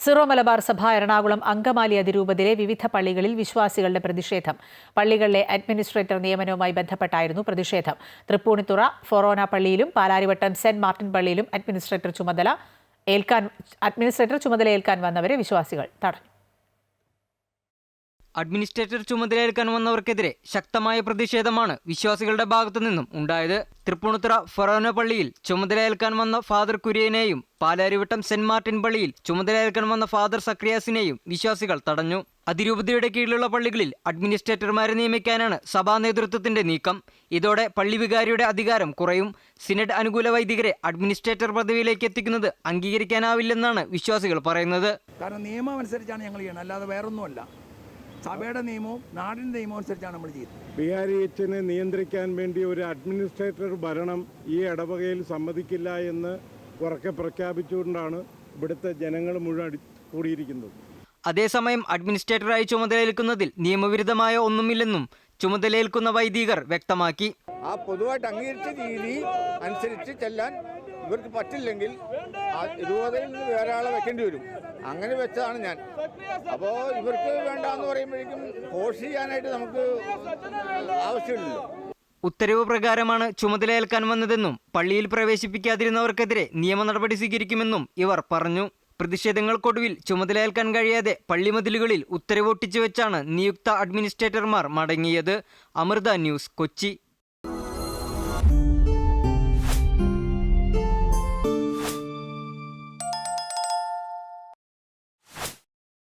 Syro Malabar സഭ എറണാകുളം അങ്കമാലി അതിരൂപതയിലെ വിവിധ പള്ളികളിൽ വിശ്വാസികളുടെ പ്രതിഷേധം. പള്ളികളിലെ അഡ്മിനിസ്ട്രേറ്റർ നിയമനവുമായി ബന്ധപ്പെട്ടായിരുന്നു പ്രതിഷേധം. തൃപ്പൂണിത്തുറ ഫൊറോന പള്ളിയിലും പാലാരിവട്ടം സെന്റ് മാർട്ടിൻ പള്ളിയിലും അഡ്മിനിസ്ട്രേറ്റർ ചുമതല ഏൽക്കാൻ അഡ്മിനിസ്ട്രേറ്റർ ചുമതല ഏൽക്കാൻ വന്നവരെ വിശ്വാസികൾ തടഞ്ഞു. അഡ്മിനിസ്ട്രേറ്റർ ചുമതലയേൽക്കാൻ വന്നവർക്കെതിരെ ശക്തമായ പ്രതിഷേധമാണ് വിശ്വാസികളുടെ ഭാഗത്തു നിന്നും ഉണ്ടായത്. തൃപ്പൂണിത്തുറ ഫൊറോന പള്ളിയിൽ ചുമതലയേൽക്കാൻ വന്ന ഫാദർ കുര്യനെയും പാലാരിവട്ടം സെന്റ് മാർട്ടിൻ പള്ളിയിൽ ചുമതലയേൽക്കാൻ വന്ന ഫാദർ സക്രിയാസിനെയും വിശ്വാസികൾ തടഞ്ഞു. അതിരൂപതയുടെ കീഴിലുള്ള പള്ളികളിൽ അഡ്മിനിസ്ട്രേറ്റർമാരെ നിയമിക്കാനാണ് സഭാ നേതൃത്വത്തിന്റെ നീക്കം. ഇതോടെ പള്ളി വികാരിയുടെ അധികാരം കുറയും. സിനഡ് അനുകൂല വൈദികരെ അഡ്മിനിസ്ട്രേറ്റർ പദവിയിലേക്ക് എത്തിക്കുന്നത് അംഗീകരിക്കാനാവില്ലെന്നാണ് വിശ്വാസികൾ പറയുന്നത്. കാരണം നിയമം അനുസരിച്ചാണ് ഞങ്ങൾ ചെയ്യണം അല്ലാതെ വേറൊന്നുമല്ല. സഭയുടെ നിയമവും നാടിന്റെ നിയമവും അനുസരിച്ചാണ് നമ്മൾ ചെയ്യുന്നത്. ബിഹാരി എച്ചിനെ നിയന്ത്രിക്കാൻ വേണ്ടി ഒരു അഡ്മിനിസ്ട്രേറ്റർ ഭരണം ഈ ഇടവകയിൽ സമ്മതിക്കില്ല എന്ന് ഉറക്കെ പ്രഖ്യാപിച്ചുകൊണ്ടാണ് ഇവിടുത്തെ ജനങ്ങൾ മുഴുവൻ കൂടിയിരിക്കുന്നത്. അതേസമയം അഡ്മിനിസ്ട്രേറ്ററായി ചുമതലയേൽക്കുന്നതിൽ നിയമവിരുദ്ധമായ ഒന്നുമില്ലെന്നും ചുമതലയേൽക്കുന്ന വൈദികർ വ്യക്തമാക്കി. ആ പൊതുവായിട്ട് അംഗീകരിച്ച രീതി അനുസരിച്ച് ചെല്ലാൻ ഇവർക്ക് പറ്റില്ലെങ്കിൽ ഇരുപതിൽ നിന്ന് വേറെ ആളെ വെക്കേണ്ടി വരും. അങ്ങനെ വെച്ചതാണ് ഞാൻ. അപ്പോൾ ഇവർക്ക് വേണ്ടെന്ന് പറയുമ്പോഴേക്കും ഫോഴ്സ് ചെയ്യാനായിട്ട് നമുക്ക് ആവശ്യമില്ലല്ലോ. ഉത്തരവ് പ്രകാരമാണ് ചുമതലയേൽക്കാൻ വന്നതെന്നും പള്ളിയിൽ പ്രവേശിപ്പിക്കാതിരുന്നവർക്കെതിരെ നിയമ നടപടി സ്വീകരിക്കുമെന്നും ഇവർ പറഞ്ഞു. പ്രതിഷേധങ്ങൾക്കൊടുവിൽ ചുമതലയേൽക്കാൻ കഴിയാതെ പള്ളിമതിലുകളിൽ ഉത്തരവ് ഒട്ടിച്ചു വെച്ചാണ് നിയുക്ത അഡ്മിനിസ്ട്രേറ്റർമാർ മടങ്ങിയത്. അമൃത ന്യൂസ് കൊച്ചി.